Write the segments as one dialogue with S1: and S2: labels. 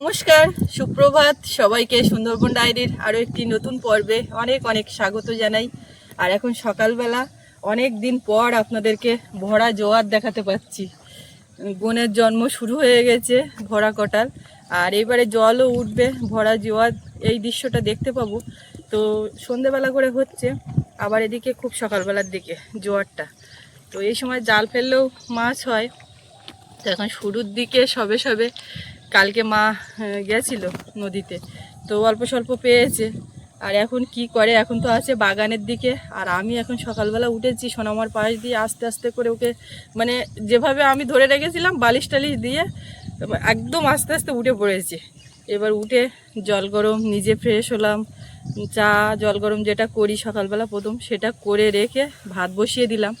S1: নমস্কার, সুপ্রভাত সবাইকে সুন্দরবন ডায়েরির আরও একটি নতুন পর্বে অনেক অনেক স্বাগত জানাই। আর এখন সকালবেলা, অনেক দিন পর আপনাদেরকে ভরা জোয়ার দেখাতে পাচ্ছি। বোনের জন্ম শুরু হয়ে গেছে ভরা কটাল, আর এবারে জলও উঠবে, ভরা জোয়ার এই দৃশ্যটা দেখতে পাবো। তো সন্ধেবেলা করে হচ্ছে, আবার এদিকে খুব সকালবেলার দিকে জোয়ারটা। তো এই সময় জাল ফেললেও মাছ হয়, তো এখন শুরুর দিকে সবে সবে কালকে মা গেছিল নদীতে। তো অল্প স্বল্প পেয়েছে। আর এখন কি করে? এখন তো আছে বাগানের দিকে। আর আমি এখন সকালবেলা উঠেছি সোনামার পাশ দিয়ে আস্তে আস্তে করে ওকে মানে যেভাবে আমি ধরে রেখেছিলাম বালিশ টালিশ দিয়ে, একদম আস্তে আস্তে উঠে পড়েছি। এবার উঠে জল গরম, নিজে ফ্রেশ হলাম। চা, জল গরম যেটা করি সকালবেলা প্রথম, সেটা করে রেখে ভাত বসিয়ে দিলাম।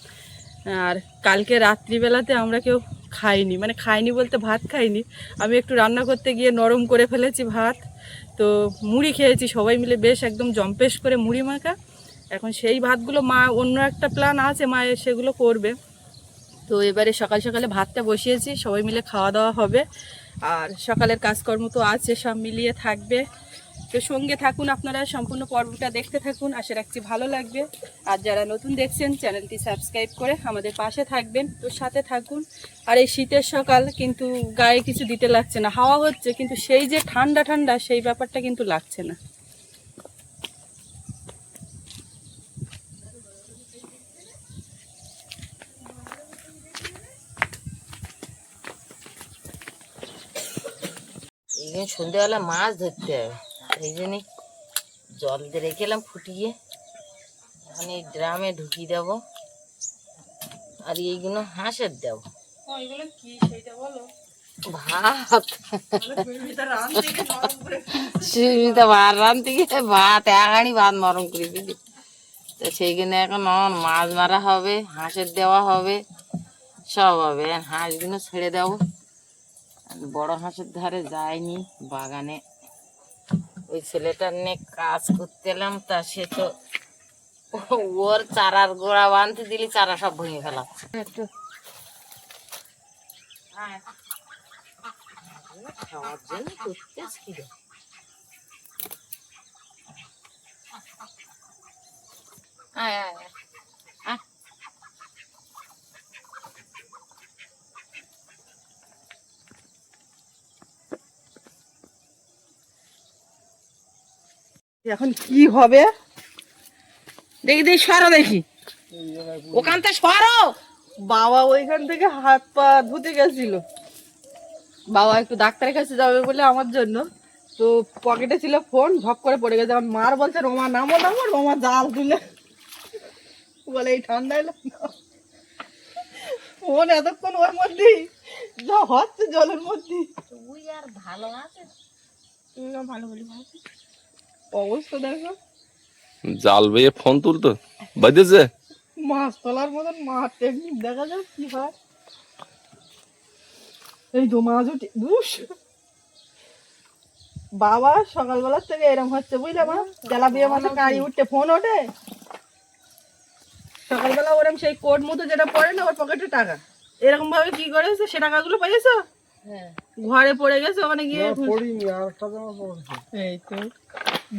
S1: আর কালকে রাত্রিবেলাতে আমরা কেউ খাইনি মানে খাইনি বলতে ভাত খাইনি। আমি একটু রান্না করতে গিয়ে নরম করে ফেলেছি ভাত। তো মুড়ি খেয়েছি, সবাই মিলে বেশ একদম জম্পেশ করে মুড়ি মাখা। এখন সেই ভাতগুলো মা, অন্য একটা প্ল্যান আছে, মা সেগুলো করবে। তো এবারে সকাল সকালে ভাতটা বসিয়েছি, সবাই মিলে খাওয়া দাওয়া হবে। আর সকালের কাজকর্ম তো আছে, সব মিলিয়ে থাকবে। তো সঙ্গে থাকুন আপনারা, সম্পূর্ণ পর্বটা দেখতে থাকুন। আশা রাখছি ভালো লাগবে। আর যারা নতুন দেখছেন, চ্যানেলটি সাবস্ক্রাইব করে আমাদের পাশে থাকবেন। তো সাথে থাকুন। আর এই শীতের সকাল কিন্তু গায়ে কিছু দিতে লাগছে না। হাওয়া হচ্ছে, কিন্তু সেই যে ঠান্ডা ঠান্ডা, সেই ব্যাপারটা কিন্তু লাগছে না।
S2: সন্ধ্যেবেলা মাছ ধরতে হবে এই জন্যে জল দিয়ে রেখেলাম ফুটিয়ে। এখন এই ড্রামে ঢুকিয়ে দেবো। আর এইগুলো হাঁসের দেবো। ভাত। ভাত রাঁধতে গিয়ে ভাত একানি ভাত নরম করে দিলি তো সেইখানে এখন আমার মাছ মারা হবে হাঁসের দেওয়া হবে সব হবে। হাঁসগুলো ছেড়ে দেবো। আর বড় হাঁসের ধারে যায়নি বাগানে ওই ছেলেটার নিয়ে কাজ করতে এলাম তা সে তো ওর চারার গোড়া বাঁধতে দিলি চারা সব ভেঙে ফেলা একটু খাওয়ার জন্য করতেছ কি আয়। আয়।
S1: এখন কি হবে? দেখি দেখি সরো দেখি।
S2: ওখানটা সরো।
S1: বাবা ওইখান থেকে হাত পা ধুতে গেছিল। বাবা একটু ডাক্তারের কাছে যাবে বলে আমার জন্য। তো পকেটে ছিল ফোন ঝপ করে পড়ে গেছে। আমার মার বলছে রোমা নামো নামো রোমা জাল তুলে বলে এই ঠান্ডায় নামো। ফোন এতক্ষণ ওর মধ্যেই। যা হচ্ছে জলের মধ্যে
S2: তুই আর ভালো আছে
S1: ভালো বলি ভালো অবস্থা দেখো।
S3: জাল বেয়ে ফোন তুলতো। বাজেছে
S1: মাছ তোলার মতন মাছ টেকনিক দেখা যাক কি হয়। এই তো মাছ উঠে দুস বাবা সকালবেলার থেকে এরকম হচ্ছে বুঝলে মা? জেলা দিয়ে মাথা গাড়ি উঠতে ফোন ওঠে। সকালবেলা ওরকম সেই কোট মতো যেটা পড়ে না ওর পকেটে টাকা। এরকম ভাবে কি করেছে? সে টাকাগুলো পেয়েছ
S2: হ্যাঁ।
S1: ঘরে পড়ে গেছে ওখানে গিয়ে এই তো।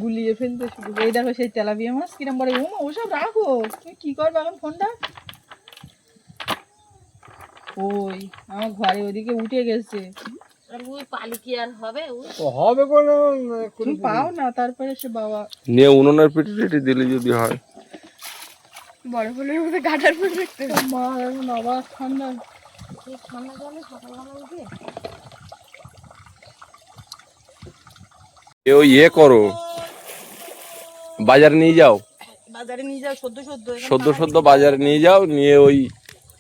S1: গুলিয়ে ফেলতে শুরু এই দেখো সেই তেলাপিয়া মাছ কিরম বলে ও ওসব রাখো। তুমি কি করবে এখন ফোনটা? ওই আমার ঘরে ওদিকে উঠে গেছে।
S2: আর ওই পালি কি আর হবে ওই
S1: তুমি পাও না তারপরে সে বাবা।
S3: নিয়ে উনুনের পিঠে টিটে দিলে যদি হয়।
S1: বড় ফুলের মধ্যে গাটার ফুল দেখতে মা এখন আবার ঠান্ডা।
S2: ঠান্ডা জলে সকালবেলা উঠে
S3: এ ওই ইয়ে করো। বাজারে নিয়ে যাও।
S1: বাজারে নিয়ে যাও সদ্য সদ্য
S3: সদ্য সদ্য বাজারে নিয়ে যাও নিয়ে ওই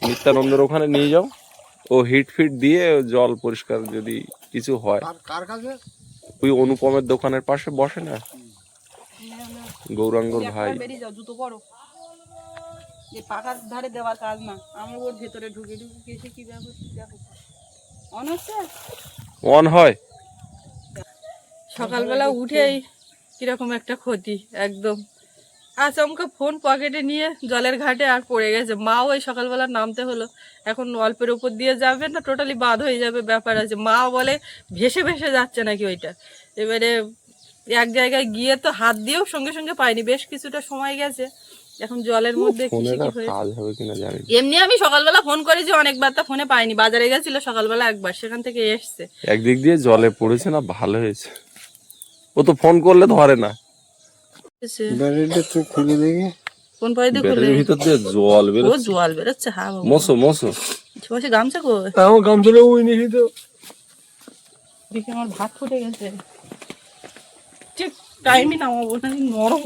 S3: নিত্যানন্দের ওখানে নিয়ে যাও। ও হিট ফিট দিয়ে জল পরিষ্কার যদি কিছু হয়। ওই অনুপমের দোকানের পাশে বসে না? গৌরাঙ্গর ভাই।
S1: জুতো করো যে পাকার ধারে দেওয়ার কাজ না। আমি ওর ভেতরে ঢুকে ঢুকে এসে কি দেখো অন হচ্ছে?
S3: অন হয়।
S1: সকালবেলা উঠেই কীরকম একটা ক্ষতি একদম। আচমকা ফোন পকেটে নিয়ে জলের ঘাটে আর পড়ে গেছে। মাও ওই সকালবেলা নামতে হলো। এখন অল্পের উপর দিয়ে যাবে না টোটালি বাদ হয়ে যাবে ব্যাপার আছে। মা বলে ভেসে ভেসে যাচ্ছে নাকি ওইটা। এবারে এক জায়গায় গিয়ে তো হাত দিয়েও সঙ্গে সঙ্গে পাইনি। বেশ কিছুটা সময় গেছে। এখন জলের মধ্যে। এমনি আমি সকালবেলা ফোন করেছি অনেকবার তা ফোনে পাইনি। বাজারে গেছিল সকালবেলা একবার সেখান থেকে এসছে।
S3: একদিক দিয়ে জলে পড়েছে না ভালো হয়েছে। ও তো ফোন করলে ধরে না।
S4: ব্যাটারিটা তো খুলে দেখি।
S1: ফোন পরে দিয়ে খুলে
S3: ভিতর দিয়ে জল
S1: ও
S3: বেরোচ্ছে
S1: জল বেরোচ্ছে হ্যাঁ বাবা।
S3: মশো মশো
S1: বসে গামছা কই?
S4: আমার গামছাটা ওই নিয়ে তো
S1: দিকে আমার ভাত ফুটে গেছে। ঠিক টাইমই নামাবো না নরম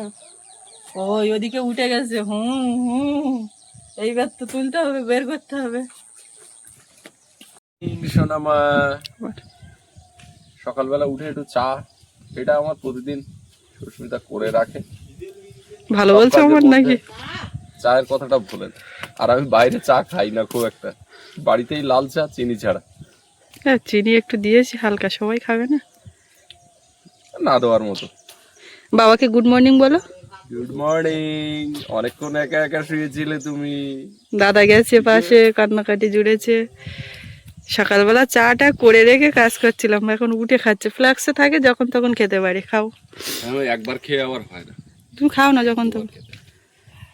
S1: না। ওদিকে উঠে গেছে হুম হুম। এইবার তো তুলতে হবে বের করতে হবে।
S3: সোনামা সকালবেলা উঠে একটু চা এটা আমার প্রতিদিন সুস্মিতা করে রাখে।
S1: ভালো বলছো আমার নাকি?
S3: চায়ের কথাটা ভুলেন আর আমি বাইরে চা খাই না খুব একটা। বাড়িতেই লাল চা চিনি ছাড়া।
S1: হ্যাঁ চিনি একটু দিয়েছি হালকা সবাই খাবে না?
S3: না দেওয়ার মতো।
S1: বাবাকে গুড মর্নিং বলো।
S3: গুড মর্নিং অনেকক্ষণ একা একা শুয়েছিলে তুমি।
S1: দাদা গেছে পাশে কান্নাকাটি জুড়েছে। সকালবেলা চাটা করে রেখে কাজ করছিলাম এখন উঠে খাচ্ছে। ফ্লাক্সে থাকে যখন তখন খেতে পারি খাও।
S3: আমি একবার খেয়ে আবার হয় না।
S1: তুমি খাও না যখন তখন।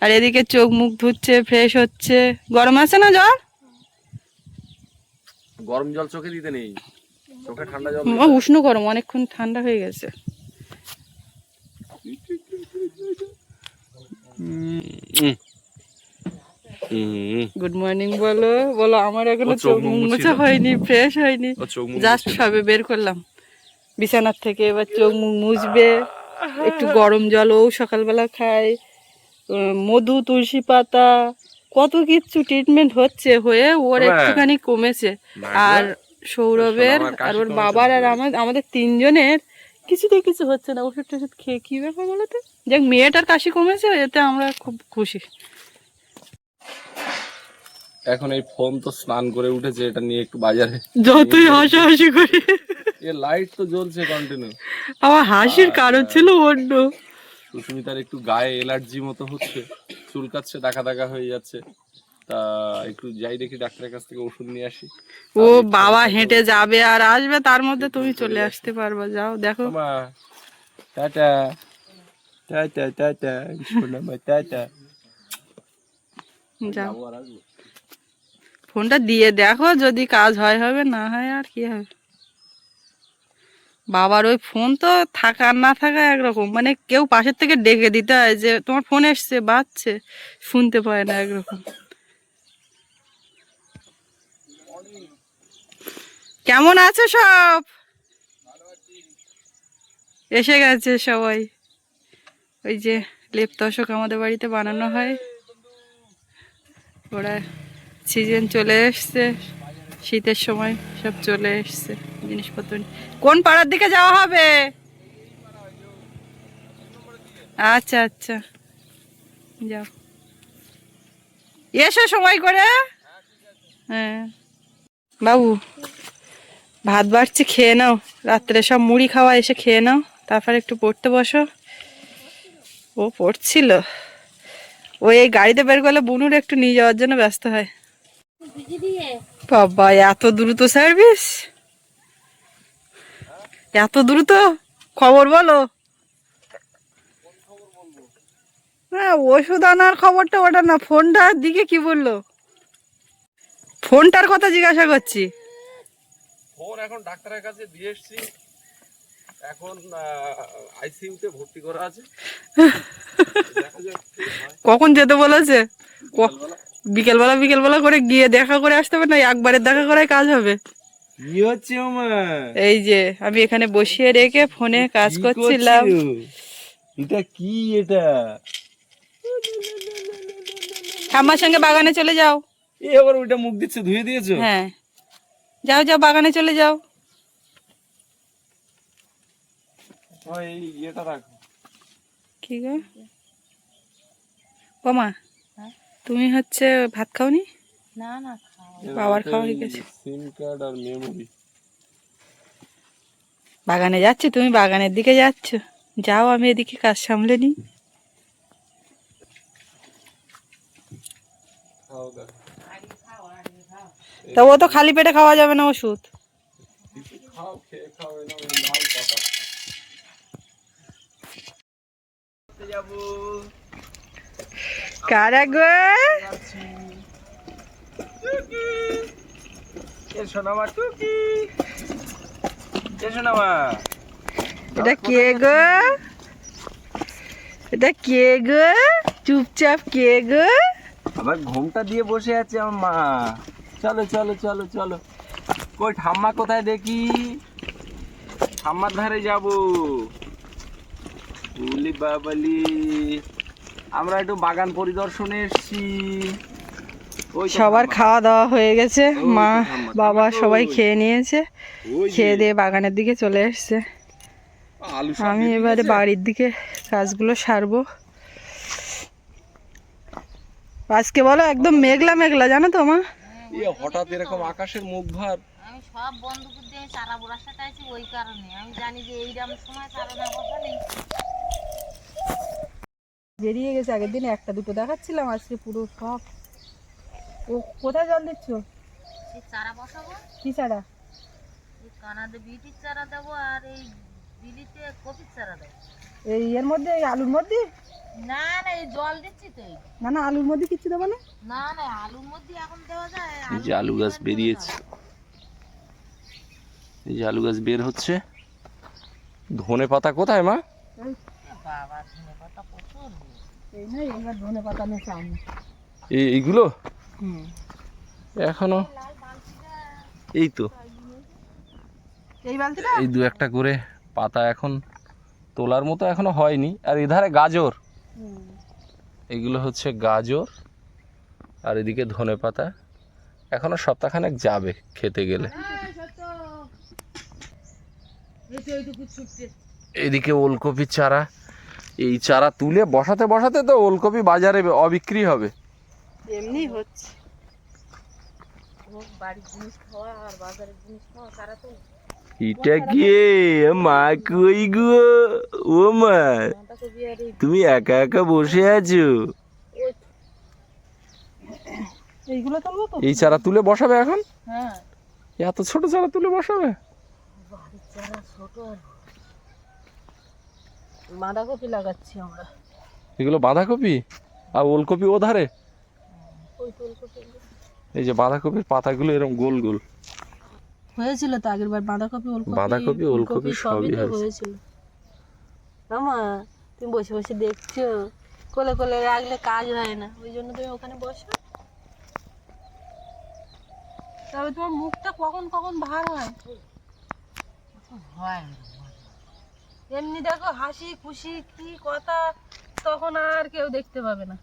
S1: আর এদিকে চোখ মুখ ধুচ্ছে ফ্রেশ হচ্ছে। গরম আছে না জল
S3: গরম জল চোখে দিতে নেই। চোখে ঠান্ডা জল
S1: উষ্ণ গরম অনেকক্ষণ ঠান্ডা হয়ে গেছে।
S3: হুম।
S1: গুড মর্নিং বলো। বলো আমার
S3: এখনও চোখ
S1: মোছা হয়নি ফ্রেশ হয়নি।
S3: ও
S1: জাস্ট সবে বের করলাম। বিছানার থেকে এবার চোখ মুখ মুছবে। একটু গরম জলও সকালবেলা খায় মধু তুলসী পাতা কত কিছু ট্রিটমেন্ট হচ্ছে হয়ে ওর
S3: হ্যাঁ।
S1: একটুখানি কমেছে। আর সৌরভের আর ওর বাবার আর আমার আমাদের তিনজনের কিছুতেই কিছু হচ্ছে না। ওষুধ টষুধ খেয়ে কি ব্যাপার বলো তো? যাক মেয়েটার কাশি কমেছে এতে আমরা খুব খুশি।
S3: এখন এই ফোন তো স্নান করে উঠেছে এটা নিয়ে একটু বাজারে।
S1: যতই হাসাহাসি করি।
S3: এ লাইট তো জ্বলছে কন্টিনিউ
S1: আমার হাসির কারণ ছিল অন্য।
S3: সুস্মিতার একটু গায়ে এলার্জি মতো হচ্ছে চুলকাচ্ছে দাকা দাকা হয়ে যাচ্ছে। তা একটু যাই দেখি ডাক্তারের কাছ থেকে ওষুধ নিয়ে আসি।
S1: ও বাবা হেঁটে যাবে আর আসবে তার মধ্যে তুমি চলে আসতে পারবা যাও দেখো।
S3: টাটা। টাটা টাটা সোনামা টাটা।
S1: যাও। ফোনটা দিয়ে দেখো যদি কাজ হয়, হবে, না হয় আর কি হবে। বাবার ওই ফোন তো থাকা না থাকা একরকম। মানে কেউ পাশের থেকে ডেকে দিতে হয় যে, তোমার ফোন এসছে, বাজছে। শুনতে পায় না একরকম। কেমন আছো সব? এসে গেছে সবাই। ওই যে লেপ তশক আমাদের বাড়িতে বানানো হয়। ওরা সিজন চলে এসছে, শীতের সময় সব চলে এসছে, জিনিসপত্র কোন পাড়ার দিকে যাওয়া হবে? আচ্ছা আচ্ছা। যাও। এসো সময় করে। হ্যাঁ। বাবু, ভাত বাড়ছে, খেয়ে নাও। রাত্রে সব মুড়ি খাওয়া এসে খেয়ে নাও। তারপরে একটু পড়তে বসো। ও পড়ছিল। ও এই গাড়িতে বের করলে বুনুর একটু নিয়ে যাওয়ার জন্য ব্যস্ত হয়। বাবা এত দ্রুত সার্ভিস এত দ্রুত? খবর বলো। হ্যাঁ ওষুধ আনার খবরটা ওটা না ফোনটার দিকে কি বলল? ফোনটার কথা জিজ্ঞাসা করছি।
S3: ফোন এখন ডাক্তারের কাছে দিয়ে এসছি। এখন আইসিইউতে ভর্তি করা আছে।
S1: কখন যেতে বলেছে? বিকেলবেলা বিকেলবেলা করে গিয়ে দেখা করে আসতে হবে না একবারের দেখা করে কাজ হবে। এই যে আমি এখানে বসিয়ে রেখে ফোনে কাজ করছিলাম।
S4: এটা কি এটা?
S1: ঠাম্মার সঙ্গে বাগানে চলে যাও।
S4: এ আবার ওইটা মুখ দিচ্ছে ধুয়ে দিয়েছ?
S1: হ্যাঁ। যাও যাও বাগানে চলে যাও।
S4: ওই ইয়েটা রাখো।
S1: কি গো? বোমা। তুমি হচ্ছে ভাত খাওনি?
S2: না না
S1: বাবার খাওয়া হয়ে গেছে।
S3: সিম কার্ড আর মেমোরি
S1: বাগানে যাচ্ছি তুমি বাগানের দিকে যাচ্ছ। যাও আমি এদিকে কাজ সামলে নিই। তা ও তো খালি পেটে খাওয়া যাবে না ওষুধ।
S3: খাও খেয়ে খাও এই লাল পাতা।
S4: যাব।
S1: কারা গো? এটা কে গো? এটা কে গো? চুপচাপ কে গো?
S4: আবার ঘুমটা দিয়ে বসে আছে আমার মা। চলো চলো চলো চলো। কই ঠাম্মা কোথায় দেখি? ঠাম্মার ধারে যাব। বাবালি। আমরা একটু বাগান পরিদর্শনে এসেছি। ওই
S1: সবার খাওয়া দাওয়া হয়ে গেছে। মা বাবা সবাই খেয়ে নিয়েছে। খেয়ে দিয়ে বাগানের দিকে চলে এসছে। আমি এবারে বাড়ির দিকে কাজগুলো সারবো। আজকে বলো একদম মেঘলা মেঘলা জানো তো মা?
S3: হঠাৎ এরকম আকাশের মুখ ভার।
S2: আমি সব চাইছি ওই কারণে। আমি জানি যে এইরকম সময় চারা না
S1: বেরিয়ে গেছে আগের দিন একটা দুটো দেখাচ্ছিলাম আজকে পুরো সব। ও কোথায় জল দিচ্ছ?
S2: চারা বসাবো?
S1: কি
S2: কানাতে বিটির চারা দেবো আর এই বিলিতে কপির চারা দেবো।
S1: এই এর মধ্যে এই আলুর মধ্যে?
S2: না না এই জল দিচ্ছি তো।
S1: না না আলুর মধ্যে কিছু দেবো না?
S2: না না আলুর মধ্যে এখন দেওয়া যায়
S3: এই যে আলু গাছ বেরিয়েছে। এই যে আলু গাছ বের হচ্ছে। ধনে পাতা কোথায় মা?
S2: বাবা ধনে পাতা।
S1: এই না এইবার ধনে পাতা নিয়ে সামনে
S3: এইগুলো? এখনও? এই তো।
S1: এই বালতিটা?
S3: এই দু একটা করে পাতা এখন তোলার মতো এখনও হয়নি। আর এধারে গাজর। এগুলো হচ্ছে গাজর আর এদিকে ধনে পাতা। এখনও সপ্তাহখানেক যাবে খেতে গেলে। এদিকে ওলকপির চারা। এই চারা তুলে বসাতে বসাতে তো ওলকপি বাজারে অবিক্রি হবে।
S1: এমনি হচ্ছে।
S3: এটা কে? মা কই গো? ও মা তুমি একা একা বসে আছো? এই চারা তুলে বসাবে এখন?
S1: হ্যাঁ।
S3: এত ছোট চারা তুলে বসাবে?
S2: ছোট।
S1: বাঁধাকপি লাগাচ্ছি আমরা।
S3: এগুলো বাঁধাকপি? আর ওলকপি ও ধারে? এই যে বাঁধাকপির পাতাগুলো এরকম গোল গোল।
S1: হয়েছিল তো আগের বার বাঁধাকপি ওলকপি
S3: বাঁধাকপি, ওলকপি সবই
S1: হয়েছিল। আমা তুমি বসে বসে দেখছ? কোলে কোলে রাখলে কাজ হয় না ওই জন্য তুমি ওখানে বসো। তবে তোমার মুখটা কখন কখন ভার হয়?
S2: হয়
S1: এমনি দেখো হাসি খুশি কি কথা তখন আর কেউ দেখতে পাবে না।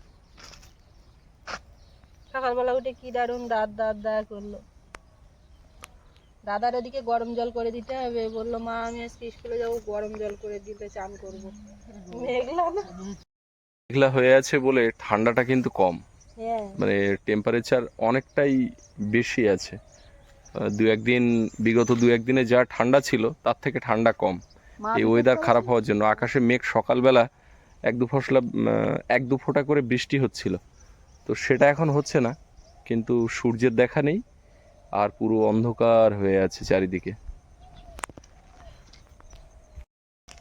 S1: সকালবেলা উঠে কি দারুণ দাঁত দাঁত দা করল। দাদার ওদিকে গরম জল করে দিতে হবে। বলল মা আমি আজকে স্কুলে যাব গরম জল করে দিতে চান করব। মেঘলা না?
S3: মেঘলা হয়ে আছে বলে ঠান্ডাটা কিন্তু কম।
S1: হ্যাঁ।
S3: মানে টেম্পারেচার অনেকটাই বেশি আছে। দু একদিন বিগত দু একদিনে যা ঠান্ডা ছিল তার থেকে ঠান্ডা কম। এই ওয়েদার খারাপ হওয়ার জন্য আকাশে মেঘ সকালবেলা এক দু ফসলা এক দু ফোঁটা করে বৃষ্টি হচ্ছিল। তো সেটা এখন হচ্ছে না কিন্তু সূর্যের দেখা নেই আর পুরো অন্ধকার হয়ে আছে চারিদিকে।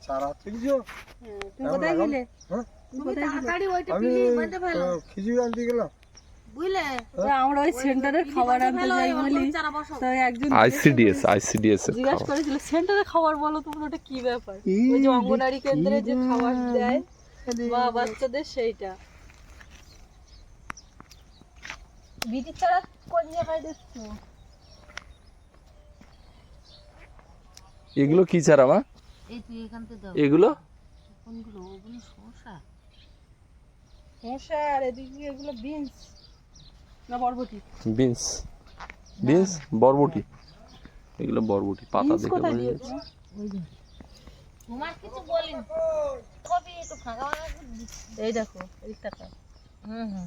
S1: হ্যাঁ, তুমি কোথায় গেলে?
S5: হ্যাঁ? আমি খিচুড়ি আনতে গেলাম।
S2: বুঝলে?
S1: তা আমরা ওই সেন্টারের খাবার আনতে যাই বলি। তাই একজন
S3: আইসিডিএস আইসিডিএস এর
S1: জিজ্ঞাসা করেছিল সেন্টারে খাবার বলো তোমরা ওটা কি ব্যাপার? ওই যে অঙ্গনারী কেন্দ্রে যে খাবার দেয় মা বাচ্চাদের সেইটা। বিটির ছাড়া কোন জায়গায় দেখছ?
S3: এগুলো কি চারা মা?
S2: এই তুই এখান থেকে দাও।
S3: এগুলো?
S2: কোনগুলো? ওগুলো শসা।
S1: শসা আর এদিকে এগুলো বিনস। না বরবটি।
S3: বিনস। বিনস? বরবটি। এগুলো বরবটি পাতা দেখে বোঝা যাচ্ছে।
S2: কিছু বলিনি। কবি একটু ফাঁকা ফাঁকা করে দিচ্ছি।
S1: এই দেখো
S2: হুম হুম।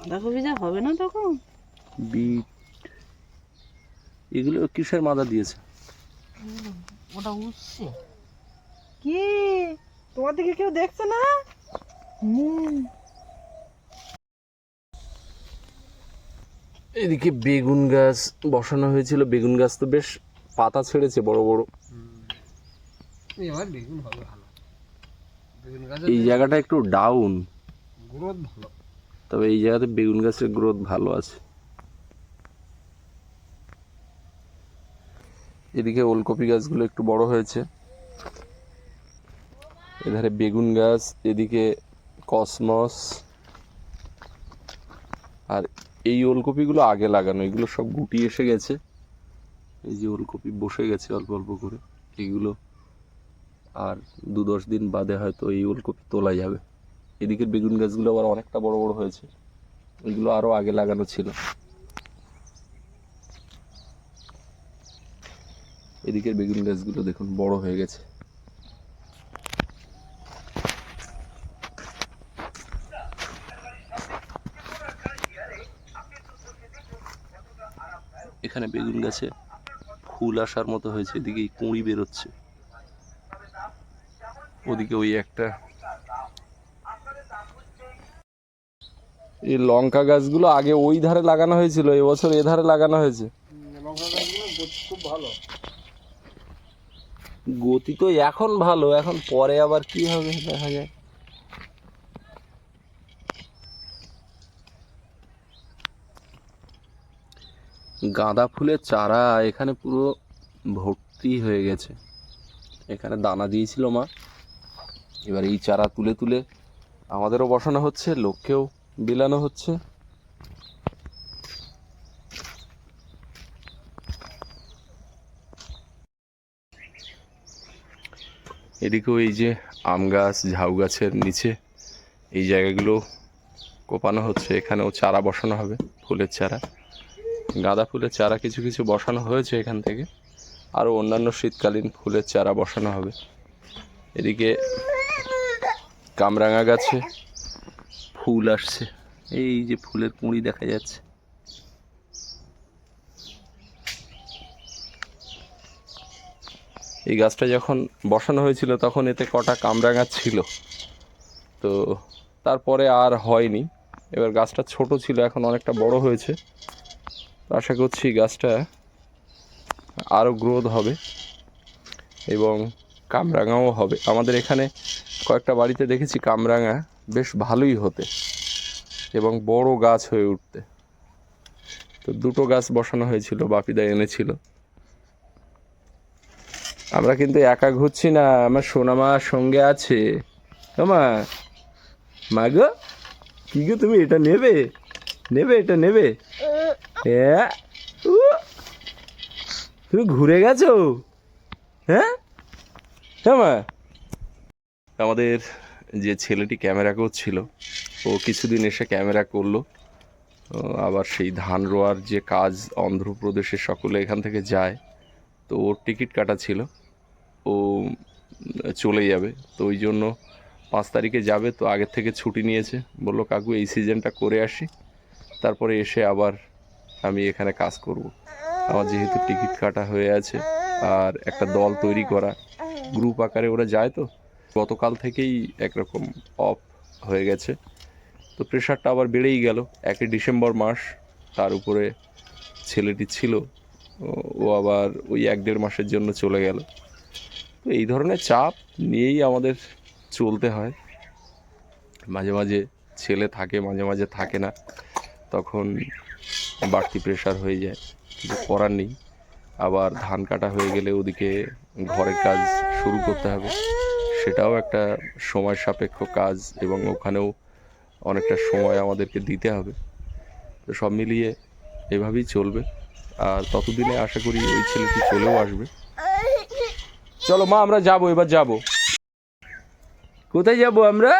S2: বাঁধাকপি যা হবে না তখন?
S3: বিট। এগুলো কিসের মাদা দিয়েছে?
S2: ওটা উঠছে
S1: কি? তোমার দিকে কেউ দেখছে না?
S3: এদিকে বেগুন গাছ বসানো হয়েছিল। বেগুন গাছ তো বেশ পাতা ছেড়েছে বড় বড়।
S5: এবার বেগুন হবে ভালো। বেগুন গাছের
S3: এই জায়গাটা একটু ডাউন
S5: গ্রোথ ভালো।
S3: তবে এই জায়গাতে বেগুন গাছের গ্রোথ ভালো আছে। এদিকে ওলকপি গাছগুলো একটু বড় হয়েছে। এধারে বেগুন গাছ, এদিকে কসমস। আর এই ওলকপিগুলো আগে লাগানো, এগুলো সব গুটি এসে গেছে। এই যে ওলকপি বসে গেছে অল্প অল্প করে, এগুলো আর দু দশ দিন বাদে হয়তো এই ওলকপি তোলা যাবে এদিকের বেগুন গাছগুলো আবার অনেকটা বড় বড় হয়েছে, এগুলো আরও আগে লাগানো ছিল। এদিকের বেগুন গাছগুলো দেখুন বড় হয়ে গেছে। এখানে বেগুন গাছে ফুল আসার মতো হয়েছে এদিকে কুঁড়ি বেরোচ্ছে। ওদিকে ওই একটা এই লঙ্কা গাছগুলো আগে ওই ধারে লাগানো হয়েছিল, এবছর এ ধারে লাগানো হয়েছে।
S5: খুব ভালো।
S3: গতি তো এখন ভালো, এখন পরে আবার কি হবে দেখা যায় গাঁদা ফুলের চারা এখানে পুরো ভর্তি হয়ে গেছে। এখানে দানা দিয়েছিল মা। এবার এই চারা তুলে তুলে আমাদেরও বসানো হচ্ছে, লোককেও বিলানো হচ্ছে। এদিকেও এই যে আম গাছ, ঝাউ গাছের নিচে এই জায়গাগুলো কোপানো হচ্ছে। এখানেও চারা বসানো হবে, ফুলের চারা। গাঁদা ফুলের চারা কিছু কিছু বসানো হয়েছে এখান থেকে। আরও অন্যান্য শীতকালীন ফুলের চারা বসানো হবে। এদিকে কামরাঙা গাছে ফুল আসছে। এই যে ফুলের কুঁড়ি দেখা যাচ্ছে। এই গাছটা যখন বসানো হয়েছিল, তখন এতে কটা কামরাঙা ছিল। তো তারপরে আর হয়নি। এবার গাছটা ছোট ছিল, এখন অনেকটা বড় হয়েছে। আশা করছি গাছটা আরও গ্রোথ হবে এবং কামরাঙাও হবে। আমাদের এখানে কয়েকটা বাড়িতে দেখেছি কামরাঙা বেশ ভালোই হতে এবং বড় গাছ হয়ে উঠতে। তো দুটো গাছ বসানো হয়েছিল, বাপিদা এনেছিল। আমরা কিন্তু একা ঘুরছি না, আমার সোনামা সঙ্গে আছে। মা মা গো, কি গো তুমি এটা নেবে? নেবে, এটা নেবে? হ্যাঁ তুমি ঘুরে গেছো? হ্যাঁ? হ্যাঁ মা আমাদের যে ছেলেটি ক্যামেরা করছিল, ও কিছুদিন এসে ক্যামেরা করল। আবার সেই ধান রোয়ার যে কাজ অন্ধ্রপ্রদেশের সকলে এখান থেকে যায়, তো ওর টিকিট কাটা ছিল। ও চলে যাবে। তো ওই জন্য পাঁচ তারিখে যাবে, তো আগের থেকে ছুটি নিয়েছে। বলল, কাকু, এই সিজনটা করে আসি। তারপরে এসে আবার আমি এখানে কাজ করব। আমার যেহেতু টিকিট কাটা হয়ে আছে আর একটা দল তৈরি করা গ্রুপ আকারে ওরা যায় তো, গতকাল থেকেই একরকম অফ হয়ে গেছে। তো প্রেশারটা আবার বেড়েই গেল। একই ডিসেম্বর মাস, তার উপরে ছেলেটি ছিল ও- ও আবার ওই এক দেড় মাসের জন্য চলে গেল। তো এই ধরনের চাপ নিয়েই আমাদের চলতে হয়। মাঝে মাঝে ছেলে থাকে, মাঝে মাঝে থাকে না। তখন বাড়তি প্রেশার হয়ে যায় কিছু করার নেই। আবার ধান কাটা হয়ে গেলে ওদিকে ঘরের কাজ শুরু করতে হবে। সেটাও একটা সময় সাপেক্ষ কাজ এবং ওখানেও অনেকটা সময় আমাদেরকে দিতে হবে। তো সব মিলিয়ে এভাবেই চলবে। আর ততদিনে আশা করি ওই ছেলেটি চলেও আসবে। চলো, মা, আমরা যাব, এবার যাব। কোথায় যাব আমরা?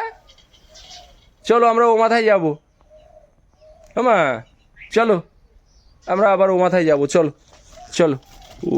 S3: চলো, আমরা ও মাথায় যাব। হ্যাঁ চলো, আমরা আবার ও মাথায় যাব, চলো চলো। ও